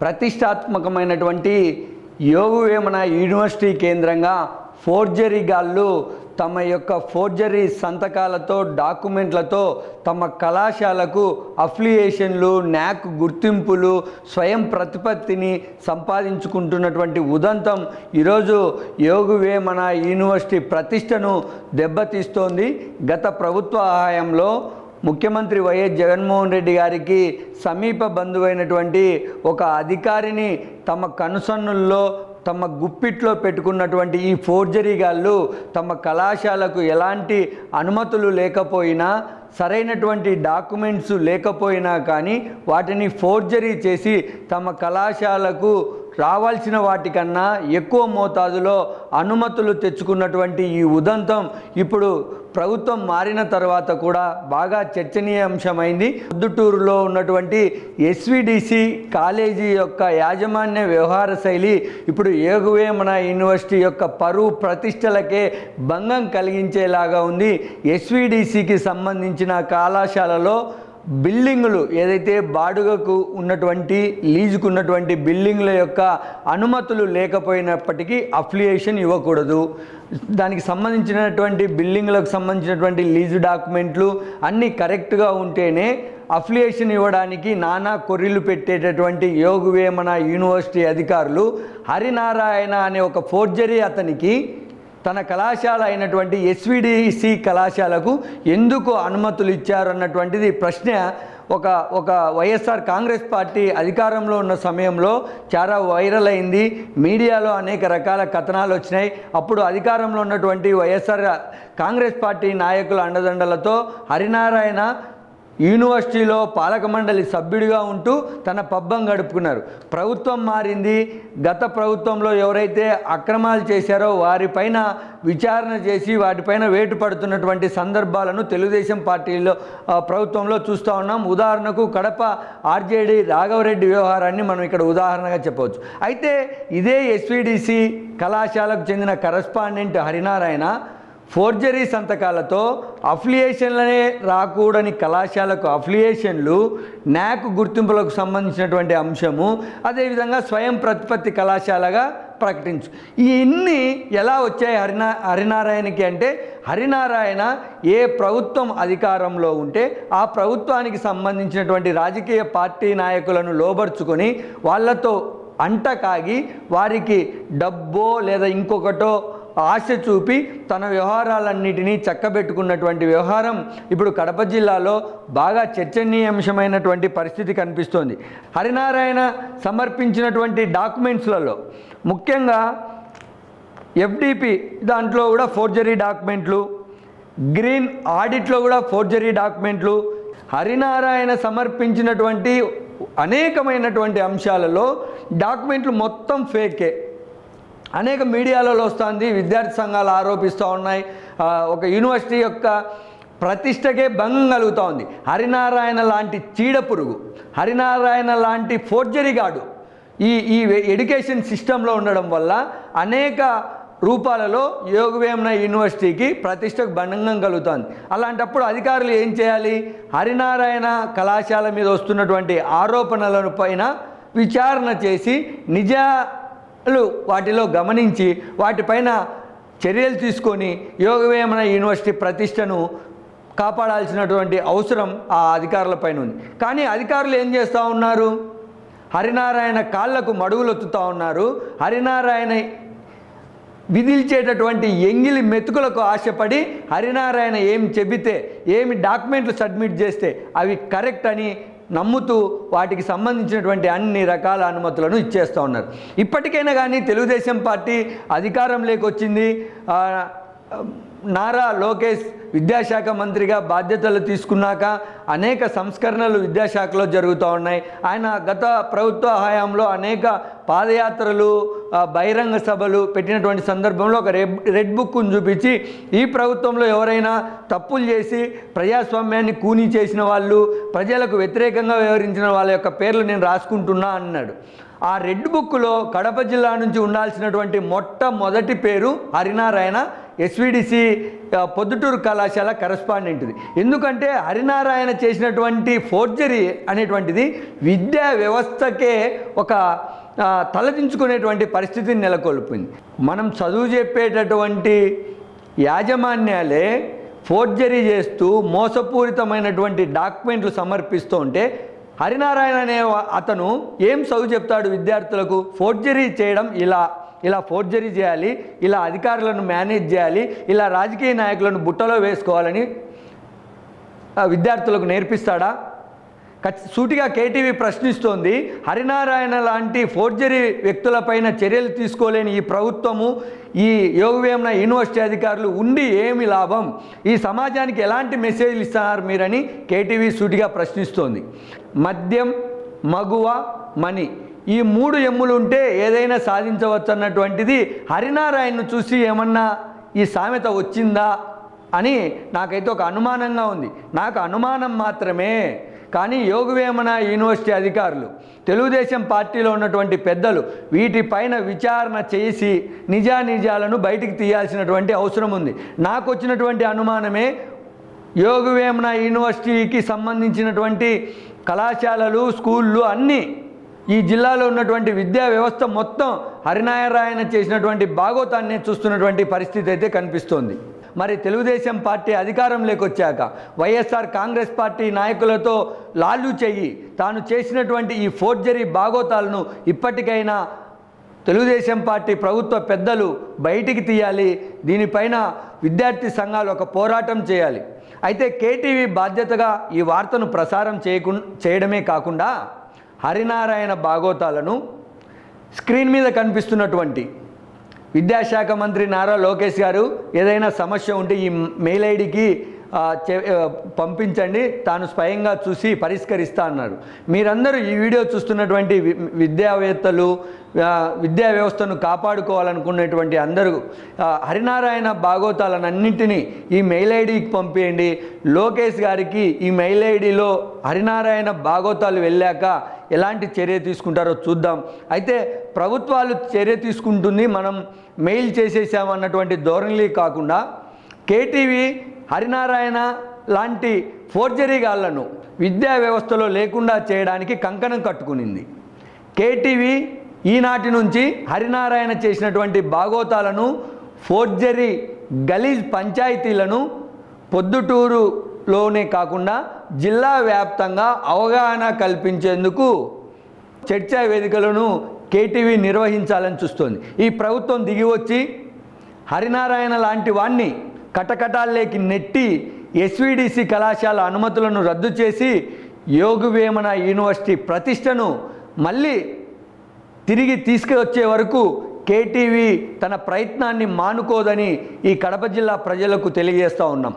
ప్రతిష్టాత్మకమైనటువంటి Yogavemana university కేంద్రంగా forgery గాళ్ళు తమ యొక్క ఫోర్జరీ సంతకాలతో డాక్యుమెంట్లతో తమ కళాశాలకు అఫిలియేషన్లు న్యాక్ గుర్తింపులు స్వయం ప్రతిపత్తిని సంపాదించుకుంటున్నటువంటి ఉదంతం ఈరోజు యోగవేమన యూనివర్సిటీ ప్రతిష్టను దెబ్బతీస్తోంది. గత ప్రభుత్వ హయాంలో ముఖ్యమంత్రి వైఎస్ జగన్మోహన్ రెడ్డి గారికి సమీప బంధువైనటువంటి ఒక అధికారిని తమ కనుసన్నుల్లో తమ గుప్పిట్లో పెట్టుకున్నటువంటి ఈ ఫోర్జరీ గాళ్ళు తమ కళాశాలకు ఎలాంటి అనుమతులు లేకపోయినా సరైనటువంటి డాక్యుమెంట్స్ లేకపోయినా కానీ వాటిని ఫోర్జరీ చేసి తమ కళాశాలకు రావాల్సిన వాటికన్నా ఎక్కువ మోతాదులో అనుమతులు తెచ్చుకున్నటువంటి ఈ ఉదంతం ఇప్పుడు ప్రభుత్వం మారిన తర్వాత కూడా బాగా చర్చనీయాంశమైంది. పొద్దుటూరులో ఉన్నటువంటి ఎస్విడిసి కాలేజీ యొక్క యాజమాన్య వ్యవహార శైలి ఇప్పుడు ఏగువేమన యూనివర్సిటీ యొక్క పరువు ప్రతిష్టలకే భంగం కలిగించేలాగా ఉంది. ఎస్విడిసికి సంబంధించిన కళాశాలలో బిల్డింగులు ఏదైతే బాడుగకు ఉన్నటువంటి లీజుకు ఉన్నటువంటి బిల్డింగ్ల యొక్క అనుమతులు లేకపోయినప్పటికీ అఫిలియేషన్ ఇవ్వకూడదు. దానికి సంబంధించినటువంటి బిల్డింగ్లకు సంబంధించినటువంటి లీజు డాక్యుమెంట్లు అన్నీ కరెక్ట్గా ఉంటేనే అఫిలియేషన్ ఇవ్వడానికి నానా కొర్రీలు పెట్టేటటువంటి యోగవేమన యూనివర్సిటీ అధికారులు హరినారాయణ అనే ఒక ఫోర్జరీ అతనికి తన కళాశాల అయినటువంటి ఎస్విడిసి కళాశాలకు ఎందుకు అనుమతులు ఇచ్చారు అన్నటువంటిది ప్రశ్న ఒక ఒక వైఎస్ఆర్ కాంగ్రెస్ పార్టీ అధికారంలో ఉన్న సమయంలో చాలా వైరల్ అయింది. మీడియాలో అనేక రకాల కథనాలు వచ్చినాయి. అప్పుడు అధికారంలో ఉన్నటువంటి వైఎస్ఆర్ కాంగ్రెస్ పార్టీ నాయకుల అండదండలతో హరినారాయణ యూనివర్సిటీలో పాలక మండలి సభ్యుడిగా ఉంటూ తన పబ్బం గడుపుకున్నారు. ప్రభుత్వం మారింది. గత ప్రభుత్వంలో ఎవరైతే అక్రమాలు చేశారో వారిపైన విచారణ చేసి వాటిపైన వేటు పడుతున్నటువంటి సందర్భాలను తెలుగుదేశం పార్టీలో ప్రభుత్వంలో చూస్తూ ఉన్నాం. ఉదాహరణకు కడప ఆర్జేడి రాఘవరెడ్డి వ్యవహారాన్ని మనం ఇక్కడ ఉదాహరణగా చెప్పవచ్చు. అయితే ఇదే ఎస్విడిసి కళాశాలకు చెందిన కరస్పాండెంట్ హరినారాయణ ఫోర్జరీ సంతకాలతో అఫిలియేషన్లనే రాకూడని కళాశాలకు అఫిలియేషన్లు న్యాక్ గుర్తింపులకు సంబంధించినటువంటి అంశము అదేవిధంగా స్వయం ప్రతిపత్తి కళాశాలగా ప్రకటించు. ఇన్ని ఎలా వచ్చాయి హరినా హరినారాయణకి అంటే హరినారాయణ ఏ ప్రభుత్వం అధికారంలో ఉంటే ఆ ప్రభుత్వానికి సంబంధించినటువంటి రాజకీయ పార్టీ నాయకులను లోబర్చుకొని వాళ్ళతో అంట కాగి వారికి డబ్బో లేదా ఇంకొకటో ఆశ చూపి తన వ్యవహారాలన్నిటినీ చక్కబెట్టుకున్నటువంటి వ్యవహారం ఇప్పుడు కడప జిల్లాలో బాగా చర్చనీయాంశమైనటువంటి పరిస్థితి కనిపిస్తోంది. హరినారాయణ సమర్పించినటువంటి డాక్యుమెంట్స్లలో ముఖ్యంగా ఎఫ్డిపి దాంట్లో కూడా ఫోర్జరీ డాక్యుమెంట్లు గ్రీన్ ఆడిట్లో కూడా ఫోర్జరీ డాక్యుమెంట్లు హరినారాయణ సమర్పించినటువంటి అనేకమైనటువంటి అంశాలలో డాక్యుమెంట్లు మొత్తం ఫేకే. అనేక మీడియాలలో వస్తుంది విద్యార్థి సంఘాలు ఆరోపిస్తూ ఉన్నాయి. ఒక యూనివర్సిటీ యొక్క ప్రతిష్టకే భంగం కలుగుతూ ఉంది. హరినారాయణ లాంటి చీడ పురుగు హరినారాయణ లాంటి ఫోర్జరీగాడు ఈ ఈ ఎడ్యుకేషన్ సిస్టంలో ఉండడం వల్ల అనేక రూపాలలో యోగవేమన యూనివర్సిటీకి ప్రతిష్టకు భంగం కలుగుతుంది. అలాంటప్పుడు అధికారులు ఏం చేయాలి? హరినారాయణ కళాశాల మీద వస్తున్నటువంటి ఆరోపణలను పైన విచారణ చేసి నిజాలు వాటిలో గమనించి వాటిపైన చర్యలు తీసుకొని యోగవేమన యూనివర్సిటీ ప్రతిష్టను కాపాడాల్సినటువంటి అవసరం ఆ అధికారులపైన ఉంది. కానీ అధికారులు ఏం చేస్తూ ఉన్నారు? హరినారాయణ కాళ్ళకు మడుగులొత్తుతూ ఉన్నారు. హరినారాయణ విధిల్చేటటువంటి ఎంగిలి మెతుకులకు ఆశపడి హరినారాయణ ఏం చెబితే ఏమి డాక్యుమెంట్లు సబ్మిట్ చేస్తే అవి కరెక్ట్ అని నమ్ముతూ వాటికి సంబంధించినటువంటి అన్ని రకాల అనుమతులను ఇచ్చేస్తూ ఉన్నారు. ఇప్పటికైనా కానీ తెలుగుదేశం పార్టీ అధికారంలోకి వచ్చింది నారా లోకేష్ విద్యాశాఖ మంత్రిగా బాధ్యతలు తీసుకున్నాక అనేక సంస్కరణలు విద్యాశాఖలో జరుగుతూ ఉన్నాయి. ఆయన గత ప్రభుత్వ హయాంలో అనేక పాదయాత్రలు బహిరంగ సభలు పెట్టినటువంటి సందర్భంలో ఒక రెడ్ రెడ్ బుక్ను చూపించి ఈ ప్రభుత్వంలో ఎవరైనా తప్పులు చేసి ప్రజాస్వామ్యాన్ని కూనీ చేసిన వాళ్ళు ప్రజలకు వ్యతిరేకంగా వ్యవహరించిన వాళ్ళ యొక్క పేర్లు నేను రాసుకుంటున్నా అన్నాడు. ఆ రెడ్ బుక్లో కడప జిల్లా నుంచి ఉండాల్సినటువంటి మొట్టమొదటి పేరు హరినారాయణ ఎస్విడిసి పొద్దుటూరు కళాశాల కరస్పాండెంట్ది. ఎందుకంటే హరినారాయణ చేసినటువంటి ఫోర్జరీ అనేటువంటిది విద్యా వ్యవస్థకే ఒక తలదించుకునేటువంటి పరిస్థితిని నెలకొల్పింది. మనం చదువు చెప్పేటటువంటి యాజమాన్యాలే ఫోర్జరీ చేస్తూ మోసపూరితమైనటువంటి డాక్యుమెంట్లు సమర్పిస్తూ ఉంటే హరినారాయణ అనే అతను ఏం చదువు చెప్తాడు విద్యార్థులకు? ఫోర్జరీ చేయడం ఇలా. ఇలా ఫోర్జరీ చేయాలి ఇలా అధికారులను మేనేజ్ చేయాలి ఇలా రాజకీయ నాయకులను బుట్టలో వేసుకోవాలని విద్యార్థులకు నేర్పిస్తాడా? ఖచ్చి- సూటిగా కేటీవీ ప్రశ్నిస్తోంది హరినారాయణ లాంటి ఫోర్జరీ వ్యక్తులపైన చర్యలు తీసుకోలేని ఈ ప్రభుత్వము ఈ యోగవేమన యూనివర్సిటీ అధికారులు ఉండి ఏమి లాభం? ఈ సమాజానికి ఎలాంటి మెసేజ్లు ఇస్తున్నారు మీరని కేటీవీ సూటిగా ప్రశ్నిస్తోంది. మద్యం మగువ మణి ఈ మూడు ఎమ్ములు ఉంటే ఏదైనా సాధించవచ్చు అన్నటువంటిది హరినారాయణను చూసి ఏమన్నా ఈ సామెత వచ్చిందా అని నాకైతే ఒక అనుమానంగా ఉంది. నాకు అనుమానం మాత్రమే. కానీ యోగవేమన యూనివర్సిటీ అధికారులు తెలుగుదేశం పార్టీలో ఉన్నటువంటి పెద్దలు వీటిపైన విచారణ చేసి నిజానిజాలను బయటికి తీయాల్సినటువంటి అవసరం ఉంది. నాకు వచ్చినటువంటి అనుమానమే యోగవేమన యూనివర్సిటీకి సంబంధించినటువంటి కళాశాలలు స్కూళ్ళు అన్నీ ఈ జిల్లాలో ఉన్నటువంటి విద్యా వ్యవస్థ మొత్తం హరినారాయణ చేసినటువంటి భాగోతాన్ని చూస్తున్నటువంటి పరిస్థితి అయితే కనిపిస్తోంది. మరి తెలుగుదేశం పార్టీ అధికారంలోకి వచ్చాక వైఎస్ఆర్ కాంగ్రెస్ పార్టీ నాయకులతో లాలు చెయ్యి తాను చేసినటువంటి ఈ ఫోర్జరీ భాగోతాలను ఇప్పటికైనా తెలుగుదేశం పార్టీ ప్రభుత్వ పెద్దలు బయటికి తీయాలి దీనిపైన విద్యార్థి సంఘాలు ఒక పోరాటం చేయాలి. అయితే కేటీవీ బాధ్యతగా ఈ వార్తను ప్రసారం చేయకు చేయడమే కాకుండా హరినారాయణ భాగవతాలను స్క్రీన్ మీద కనిపిస్తున్నటువంటి విద్యాశాఖ మంత్రి నారా లోకేష్ గారు ఏదైనా సమస్య ఉంటే ఈ మెయిల్ ఐడికి పంపించండి. తాను స్వయంగా చూసి పరిష్కరిస్తా అన్నారు. మీరందరూ ఈ వీడియో చూస్తున్నటువంటి వి- విద్యావేత్తలు విద్యా వ్యవస్థను కాపాడుకోవాలనుకునేటువంటి అందరూ హరినారాయణ భాగవతాలన్నింటినీ ఈ మెయిల్ ఐడికి పంపేయండి. లోకేష్ గారికి ఈ మెయిల్ ఐడిలో హరినారాయణ భాగవతాలు వెళ్ళాక ఎలాంటి చర్య తీసుకుంటారో చూద్దాం. అయితే ప్రభుత్వాలు చర్య తీసుకుంటుంది మనం మెయిల్ చేసేసామన్నటువంటి ధోరణి కాకుండా కేటీవీ హరినారాయణ లాంటి ఫోర్జరీ గాళ్ళను విద్యా వ్యవస్థలో లేకుండా చేయడానికి కంకణం కట్టుకునింది. కేటీవీ ఈనాటి నుంచి హరినారాయణ చేసినటువంటి భాగోతాలను ఫోర్జరీ గలీజ్ పంచాయతీలను పొద్దుటూరు లోనే కాకుండా జిల్లా వ్యాప్తంగా అవగాహన కల్పించేందుకు చర్చా వేదికలను కేటీవీ నిర్వహించాలని చూస్తోంది. ఈ ప్రభుత్వం దిగి వచ్చి హరినారాయణ లాంటి వాణ్ణి కటకటాల్లోకి నెట్టి ఎస్విడిసి కళాశాల అనుమతులను రద్దు చేసి యోగవేమన యూనివర్సిటీ ప్రతిష్టను మళ్ళీ తిరిగి తీసుకువచ్చే వరకు కేటీవీ తన ప్రయత్నాన్ని మానుకోదని ఈ కడప జిల్లా ప్రజలకు తెలియజేస్తూ ఉన్నాం.